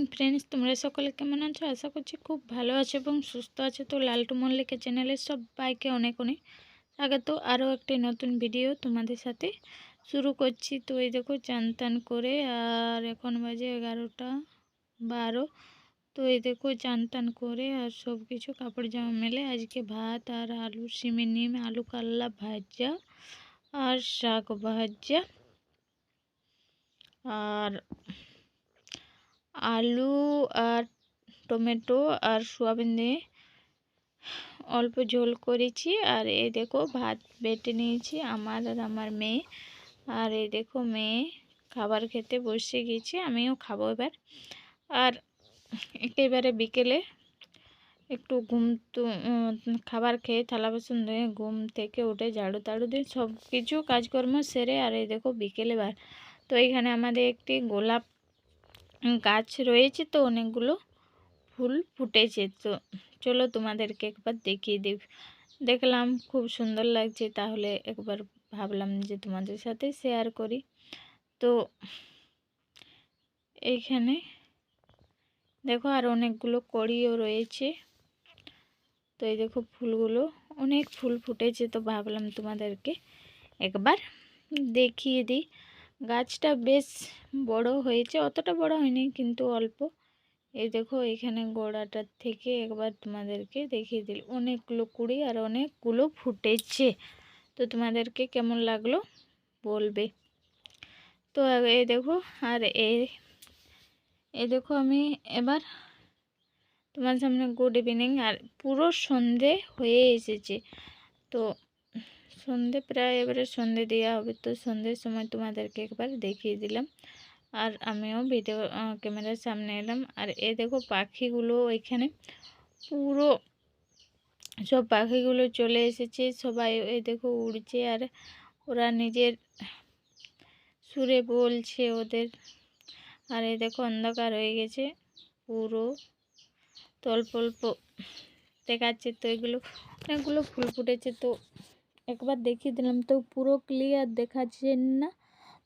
Morning friends তোমরা সকলে কেমন আছো? আশা করছি খুব ভালো আছো এবং সুস্থ আছো। তো লালটু মল্লিকের চ্যানেলে সবাইকে অনেক অনেক স্বাগত। আরও একটি নতুন ভিডিও তোমাদের সাথে শুরু করছি। তো এই দেখো, চান টান করে আর এখন বাজে এগারোটা বারো। তো এই দেখো, চান টান করে আর সব কিছু কাপড় জামা মেলে। আজকে ভাত আর আলু সিমে নিম, আলু কাল্লা ভাজা আর শাক ভাজা। আর আলু আর টমেটো আর সোয়াবিন দিয়ে অল্প ঝোল করেছি। আর এই দেখো ভাত বেটে নিয়েছি আমার আর আমার মেয়ে। আর এই দেখো মেয়ে খাবার খেতে বসে গেছি, আমিও খাব এবার। আর একেবারে বিকেলে একটু ঘুম তো খাবার খেয়ে থালা বাসন ধুয়ে ঘুম থেকে উঠে ঝাড়ু তাড়ু দিয়ে সব কিছু কাজকর্ম সেরে, আর এই দেখো বিকেলে বার। তো এইখানে আমাদের একটি গোলাপ গাছ রয়েছে তো, অনেকগুলো ফুল ফুটেছে তো, চলো তোমাদেরকে একবার দেখিয়ে দিই দেখলাম খুব সুন্দর লাগছে, তাহলে একবার ভাবলাম যে তোমাদের সাথে শেয়ার করি। তো, এইখানে দেখো আর অনেকগুলো কড়িও রয়েছে। তো এই দেখো ফুলগুলো, অনেক ফুল ফুটেছে তো, ভাবলাম তোমাদেরকে একবার দেখিয়ে দিই। গাছটা বেশ বড় হয়েছে, অতটা বড় হয়নি কিন্তু অল্প। এই দেখো এখানে গোড়াটার থেকে একবার তোমাদেরকে দেখিয়ে দিল। অনেকগুলো কুড়ি আর অনেকগুলো ফুটেছে। তো তোমাদেরকে কেমন লাগল বলবে। তো এই দেখো আর এই দেখো আমি এবার তোমার সামনে গুড ইভিনিং আর পুরো সন্ধে হয়ে এসেছে। তো সন্ধে প্রায় এবারে সন্ধে দেওয়া হবে। তো সন্ধ্যের সময় তোমাদেরকে একবার দেখিয়ে দিলাম। আর আমিও ভিডিও ক্যামেরার সামনে এলাম। আর এ দেখো পাখিগুলো এখানে পুরো সব পাখিগুলো চলে এসেছে। সবাই এই দেখো উড়ছে আর ওরা নিজের সুরে বলছে ওদের। আর এই দেখো অন্ধকার হয়ে গেছে পুরো। অল্প অল্প দেখাচ্ছে তো এগুলো, অনেকগুলো ফুল ফুটেছে তো একবার দেখিয়ে দিলাম। তো পুরো ক্লিয়ার দেখাচ্ছে না।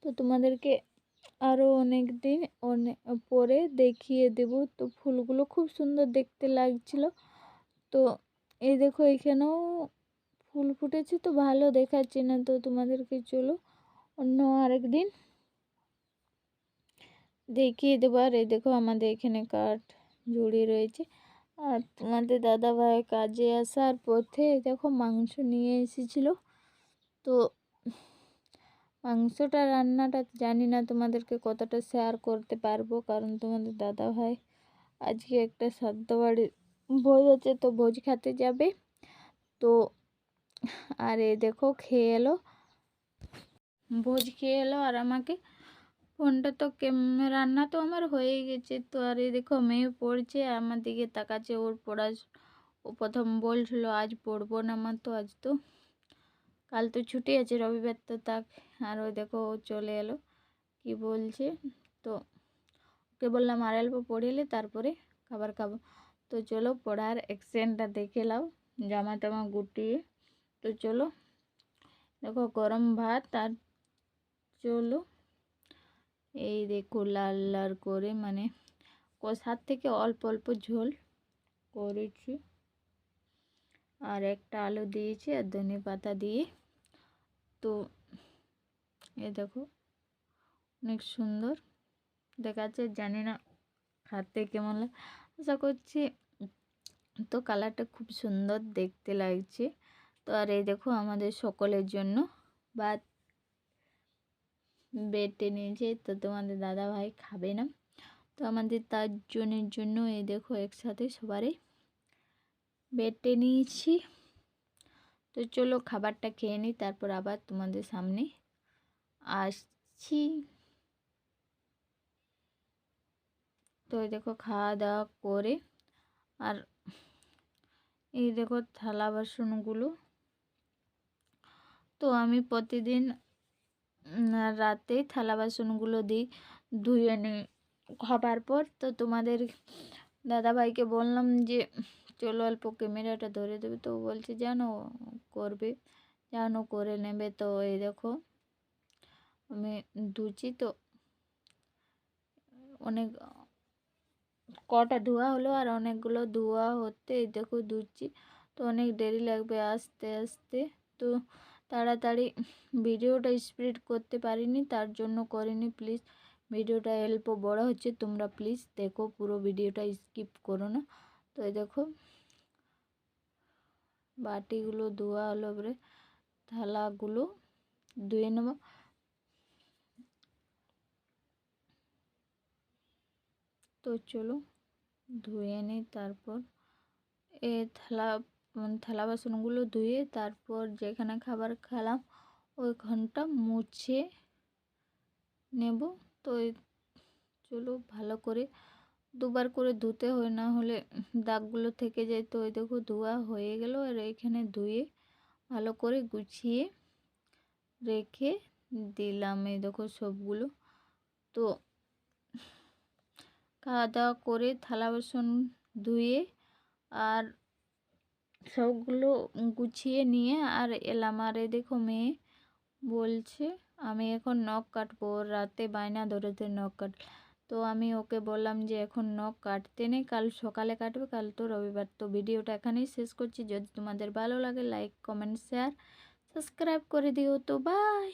তো তোমাদেরকে আরও অনেক দিন অনেক পরে দেখিয়ে দেব। তো ফুলগুলো খুব সুন্দর দেখতে লাগছিল। তো এই দেখো এখানেও ফুল ফুটেছে তো ভালো দেখাচ্ছে না। তো তোমাদেরকে চলো অন্য আরেক দিন দেখিয়ে দেবো। আর এই দেখো আমাদের এখানে কাঠ জড়িয়ে রয়েছে। আর তোমাদের দাদা ভাই কাজে আসার পথে দেখো মাংস নিয়ে এসেছিল। তো মাংসটা, রান্নাটা জানি না তোমাদেরকে কতটা শেয়ার করতে পারব, কারণ তোমাদের দাদা ভাই আজকে একটা সাদ্য বাড়ির ভোজ আছে, তো ভোজ খেতে যাবে। তো আর এ দেখো, খেয়ে এলো। ভোজ খেয়ে এলো আর আমাকে ফোনটা তো রান্না তো আমার হয়ে গেছে। তো আর এই দেখো মেয়ে পড়ছে, আমার দিকে তাকাচ্ছে, ওর পড়া ও প্রথম বলছিল আজ পড়ব না আমার তো আজ তো, কাল তো ছুটি আছে, রবিবার তো তাক, আর ওই দেখো ও চলে এলো, কি বলছে? তো ওকে বললাম আর অল্প পড়িলে তারপরে খাবার খাব। তো চলো পড়ার অ্যাকশনটা দেখে লাও জামা টামা গুটিয়ে। তো চলো, দেখো গরম ভাত, আর চলো এই দেখো লাল লাল করে মানে কষার থেকে অল্প অল্প ঝোল করেছি। আর একটা আলু দিয়েছি আর ধনে পাতা দিয়ে। তো এ দেখো অনেক সুন্দর। দেখাচ্ছে জানি না খাতে কেমন লাগে। আশা করছি তো কালারটা খুব সুন্দর দেখতে লাগছে। তো আর এই দেখো আমাদের সকলের জন্য ভাত বেটে নিয়েছে। তো তোমাদের দাদা ভাই খাবে না। তো আমাদের তার জনের জন্য এই দেখো একসাথে সবারই বেটে নিয়েছি। তো চলো খাবারটা খেয়ে নিই, তারপর আবার তোমাদের সামনে আসছি। তো এই দেখো খাওয়া দাওয়া করে আর এই দেখো থালা বাসনগুলো। তো আমি প্রতিদিন রাতেই থালা বাসনগুলো দিই, ধুয়ে নিই। খাবার পর তো তোমাদের দাদাভাইকে বললাম যে, চলো অল্প ক্যামেরাটা ধরে দেবে। তো বলছে, জানো করবে, জানো করে নেবে। তো এই দেখো, আমি ধুচি তো, অনেক কটা ধোয়া হলো আর অনেকগুলো ধোয়া হতে দেখো ধুচ্ছি। তো অনেক দেরি লাগবে আস্তে আস্তে। তো তাড়াতাড়ি ভিডিওটা স্প্রেড করতে পারিনি, তার জন্য করিনি। প্লিজ, ভিডিওটা অল্প বড় হচ্ছে, তোমরা প্লিজ দেখো, পুরো ভিডিওটা স্কিপ করো না। তো দেখো, বাটিগুলো ধোয়া হলো, এবারে থালাগুলো ধুয়ে নেব। তো চলো, ধুয়ে নিই, তারপর এ থালা থালা বাসনগুলো ধুয়ে তারপর যেখানে খাবার খেলাম, ওইখানটা মুছে নেব। তো চলো ভালো করে দুবার করে ধুতে হয়, না হলে দাগগুলো থেকে যায়। তো ওই দেখো ধোয়া হয়ে গেল, আর এখানে ধুয়ে ভালো করে গুছিয়ে রেখে দিলাম এই দেখো সবগুলো। তো খাওয়া দাওয়া করে থালা বাসন ধুয়ে আর সবগুলো গুছিয়ে নিয়ে আর এলাম। আর দেখো মেয়ে বলছে, আমি এখন নখ কাটবো রাতে বায়না ধরেছে নখ কাট তো আমি ওকে বললাম যে, এখন নখ কাটতে নেই, কাল সকালে কাটবে, কাল তো রবিবার। তো ভিডিওটা এখানেই শেষ করছি। যদি তোমাদের ভালো লাগে লাইক কমেন্ট শেয়ার সাবস্ক্রাইব করে দিও। তো বাই